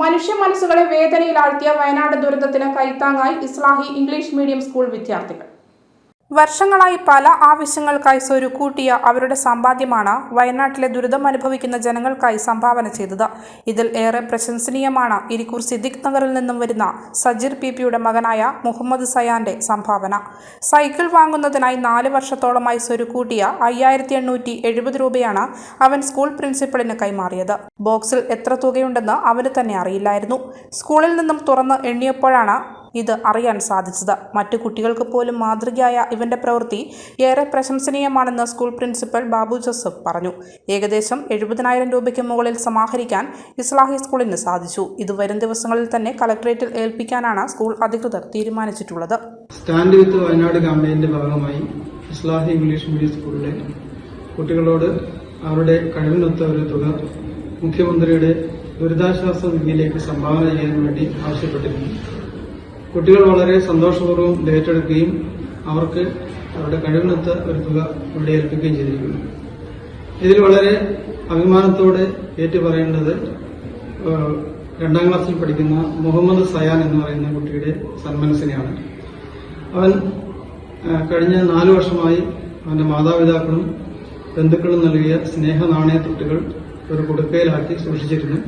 മനുഷ്യ മനസ്സുകളെ വേദനയിലാഴ്ത്തിയ വയനാട് ദുരന്തത്തിന് കൈത്താങ്ങായി ഇസ്ലാഹി ഇംഗ്ലീഷ് മീഡിയം സ്കൂൾ വിദ്യാർത്ഥികൾ. വർഷങ്ങളായി പല ആവശ്യങ്ങൾക്കായി സ്വരുക്കൂട്ടിയ അവരുടെ സമ്പാദ്യമാണ് വയനാട്ടിലെ ദുരിതം അനുഭവിക്കുന്ന ജനങ്ങൾക്കായി സംഭാവന ചെയ്തത്. ഇതിൽ ഏറെ പ്രശംസനീയമാണ് ഇരിക്കൂർ സിദ്ദിഖ് നഗറിൽ നിന്നും വരുന്ന സജിർ പി പിയുടെ മകനായ മുഹമ്മദ് സയാന്റെ സംഭാവന. സൈക്കിൾ വാങ്ങുന്നതിനായി നാല് വർഷത്തോളമായി സ്വരുക്കൂട്ടിയ അയ്യായിരത്തി എണ്ണൂറ്റി എഴുപത് രൂപയാണ് അവൻ സ്കൂൾ പ്രിൻസിപ്പളിന് കൈമാറിയത്. ബോക്സിൽ എത്ര തുകയുണ്ടെന്ന് അവന് തന്നെ അറിയില്ലായിരുന്നു. സ്കൂളിൽ നിന്നും തുറന്ന് എണ്ണിയപ്പോഴാണ് ഇത് അറിയാൻ സാധിച്ചത്. മറ്റു കുട്ടികൾക്ക് പോലും മാതൃകയായ ഇവന്റെ പ്രവൃത്തി ഏറെ പ്രശംസനീയമാണെന്ന് സ്കൂൾ പ്രിൻസിപ്പൽ ബാബു ജോസഫ് പറഞ്ഞു. ഏകദേശം എഴുപതിനായിരം രൂപയ്ക്ക് മുകളിൽ സമാഹരിക്കാൻ ഇസ്ലാഹി സ്കൂളിന് സാധിച്ചു. ഇത് വരും ദിവസങ്ങളിൽ തന്നെ കലക്ടറേറ്റിൽ ഏൽപ്പിക്കാനാണ് സ്കൂൾ അധികൃതർ തീരുമാനിച്ചിട്ടുള്ളത്. സ്റ്റാൻഡ് വിത്ത് വയനാട് ക്യാമ്പയിന്റെ ഭാഗമായി ഇസ്ലാഹി ഇംഗ്ലീഷ് മീഡിയം സ്കൂളിലെ കുട്ടികളോട് അവരുടെ കഴിവിനൊത്ത ഒരു തുക മുഖ്യമന്ത്രിയുടെ ദുരിതാശ്വാസ നിധിയിലേക്ക് സംഭാവന ചെയ്യാൻ വേണ്ടി ആവശ്യപ്പെട്ടിരുന്നു. കുട്ടികൾ വളരെ സന്തോഷപൂർവം ഏറ്റെടുക്കുകയും അവർക്ക് അവരുടെ കഴിവിനൊത്ത ഒരു തുക ഇവിടെ ഏൽപ്പിക്കുകയും ചെയ്തിരിക്കുന്നു. ഇതിൽ വളരെ അഭിമാനത്തോടെ ഏറ്റുപറയേണ്ടത് പറയേണ്ടത് രണ്ടാം ക്ലാസ്സിൽ പഠിക്കുന്ന മുഹമ്മദ് സയാൻ എന്ന് പറയുന്ന കുട്ടിയുടെ സന്മനസ്സിനെയാണ്. അവൻ കഴിഞ്ഞ നാലു വർഷമായി അവന്റെ മാതാപിതാക്കളും ബന്ധുക്കളും നൽകിയ സ്നേഹ നാണയത്തൊട്ടുകൾ ഒരു കുടുക്കയിലാക്കി സൂക്ഷിച്ചിരുന്നു.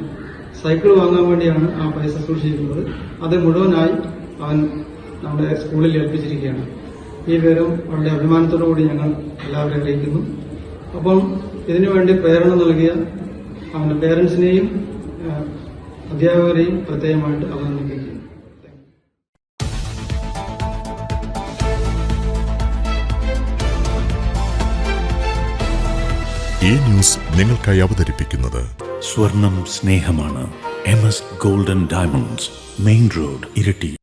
സൈക്കിൾ വാങ്ങാൻ വേണ്ടിയാണ് ആ പൈസ സൂക്ഷിച്ചിരുന്നത്. അത് മുഴുവനായി അവൻ നമ്മുടെ സ്കൂളിൽ ഏൽപ്പിച്ചിരിക്കുകയാണ്. ഈ വിവരം വളരെ അഭിമാനത്തോടു കൂടി ഞങ്ങൾ എല്ലാവരെയും അറിയിക്കുന്നു. അപ്പം ഇതിനുവേണ്ടി പ്രേരണ നൽകിയ അവന്റെ പേരൻസിനെയും അധ്യാപകരെയും പ്രത്യേകമായിട്ട് അഭിനന്ദിക്കുന്നു. ഈ ന്യൂസ് നിങ്ങൾക്കായി അവതരിപ്പിക്കുന്നത് സ്വർണം സ്നേഹമാണ്. M S golden diamonds main road Iritty.